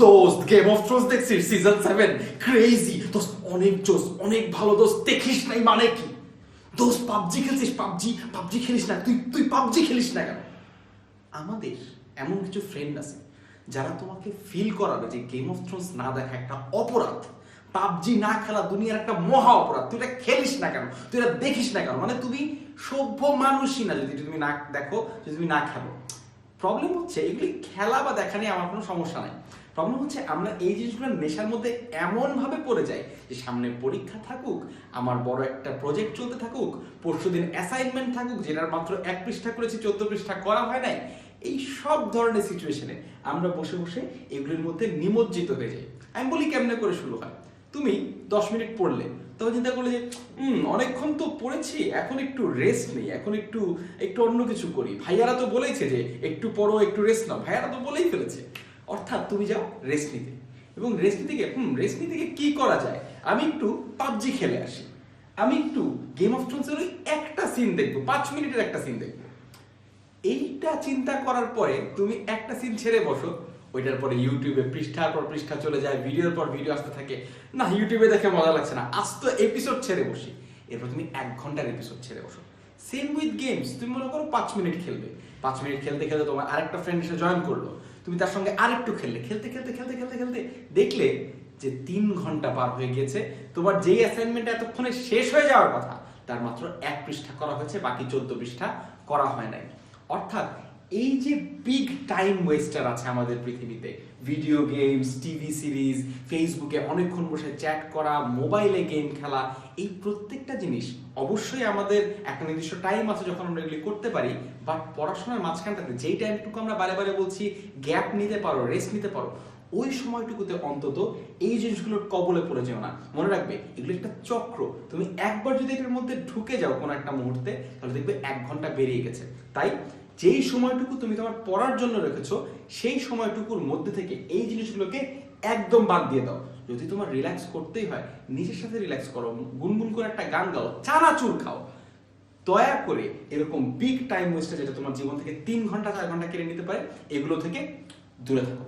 দোস্ত game of Thrones দেখছিস? Season seven crazy দোস্ত অনেক জোস, অনেক ভালো দোস্ত দেখিস নাই মানে কি? দোস্ত পাবজি খেলছিস? পাবজি পাবজি খেলিস না। তুই তুই পাবজি খেলিস না কেন? আমাদের এমন কিছু ফ্রেন্ড আছে, যারা তোমাকে ফিল করাবে যে গেম অফ থ্রোনস না দেখা একটা অপরাধ। পাবজি না খেলা দুনিয়ার একটা মহা অপরাধ। তুই এটা খেলিস না কেন? তুই এটা দেখিস না কেন? মানে তুমি সভ্য মানুষই না যদি তুমি না দেখো, যদি তুমি না খেলো। প্রবলেম হচ্ছে এগুলি খেলা বা দেখা নিয়ে আমার কোনো সমস্যা নাই। প্রবলেম হচ্ছে আমরা এই জিনিসগুলো নেশার মধ্যে এমন ভাবে পড়ে যাই যে সামনে পরীক্ষা থাকুক, আমার বড় একটা প্রজেক্ট চলতে থাকুক, পরশুদিন অ্যাসাইনমেন্ট থাকুক, যেটার মাত্র এক পৃষ্ঠা করেছি, চোদ্দ পৃষ্ঠা করা হয় নাই, এই সব ধরনের সিচুয়েশনে আমরা বসে বসে এগুলির মধ্যে নিমজ্জিত হয়ে যাই। আমি বলি কেমনে করে শুরু হয়? তুমি দশ মিনিট পড়লে। তখন চিন্তা করলে যে অনেকক্ষণ তো পড়েছি, এখন একটু রেস্ট নেই, এখন একটু একটু অন্য কিছু করি। ভাইয়ারা তো বলেইছে যে, একটু পড়ো, একটু রেস্ট নাও। ভাইয়ারা তো বলেই ফেলেছে। অর্থাৎ তুমি যাও রেস্ট নিতে। এবং রেস্ট নিতে হুম রেস্ট নিতে কি করা যায়? আমি একটু পাবজি খেলে আসি। আমি একটু গেম অফ থ্রোনসের ওই একটা সিন দেখব, পাঁচ মিনিটের একটা সিন দেখব। এইটা চিন্তা করার পরে তুমি একটা সিন ছেড়ে বসো ওইটার পরে ইউটিউবে পৃষ্ঠার পর পৃষ্ঠা চলে যায়, ভিডিওর পর ভিডিও আসতে থাকে। না, ইউটিউবে দেখে মজা লাগছে না। আজ তো এপিসোড ছেড়ে বসি। এরপর তুমি এক ঘণ্টার এপিসোড ছেড়ে বসো। সেম উইথ গেমস তুমি মনে করো পাঁচ মিনিট খেলবে। পাঁচ মিনিট খেলতে খেলতে তোমার আরেকটা ফ্রেন্ড এসে জয়েন করল। তুমি তার সঙ্গে আরেকটু খেললে। খেলতে খেলতে খেলতে খেলতে খেলতে দেখলে যে তিন ঘণ্টা পার হয়ে গিয়েছে। তোমার যেই অ্যাসাইনমেন্ট এতক্ষণে শেষ হয়ে যাওয়ার কথা, তার মাত্র এক পৃষ্ঠা করা হয়েছে, বাকি চোদ্দ পৃষ্ঠা করা হয় নাই। অর্থাৎ এই যে বিগ টাইম ওয়েস্টার আছে আমাদের পৃথিবীতে ভিডিও গেমস টিভি সিরিজ ফেসবুকে অনেকক্ষণ বসে চ্যাট করা মোবাইলে গেম খেলা, এই প্রত্যেকটা জিনিস অবশ্যই আমাদের একটা নির্দিষ্ট টাইম আছে যখন আমরা এগুলি করতে পারি বাট পড়াশোনার মাঝখানটাতে যেই টাইমটুকু আমরা বারে বারে বলছি গ্যাপ নিতে পারো রেস্ট নিতে পারো, ওই সময়টুকুতে অন্তত এই জিনিসগুলোর কবলে পড়ে যেও না। মনে রাখবে, এগুলো একটা চক্র। তুমি একবার যদি এটার মধ্যে ঢুকে যাও কোনো একটা মুহূর্তে, তাহলে দেখবে এক ঘণ্টা বেরিয়ে গেছে। তাই যেই সময়টুকু তুমি তোমার পড়ার জন্য রেখেছো, সেই সময়টুকুর মধ্যে থেকে এই জিনিসগুলোকে একদম বাদ দিয়ে দাও। যদি তোমার রিল্যাক্স করতেই হয়, নিজের সাথে রিল্যাক্স করো, গুনগুন করে একটা গান গাও, চানাচুর খাও। দয়া করে এরকম বিগ টাইম ওয়েস্টে যেটা তোমার জীবন থেকে তিন ঘণ্টা, চার ঘণ্টা কেড়ে নিতে পারে, এগুলো থেকে দূরে থাকো।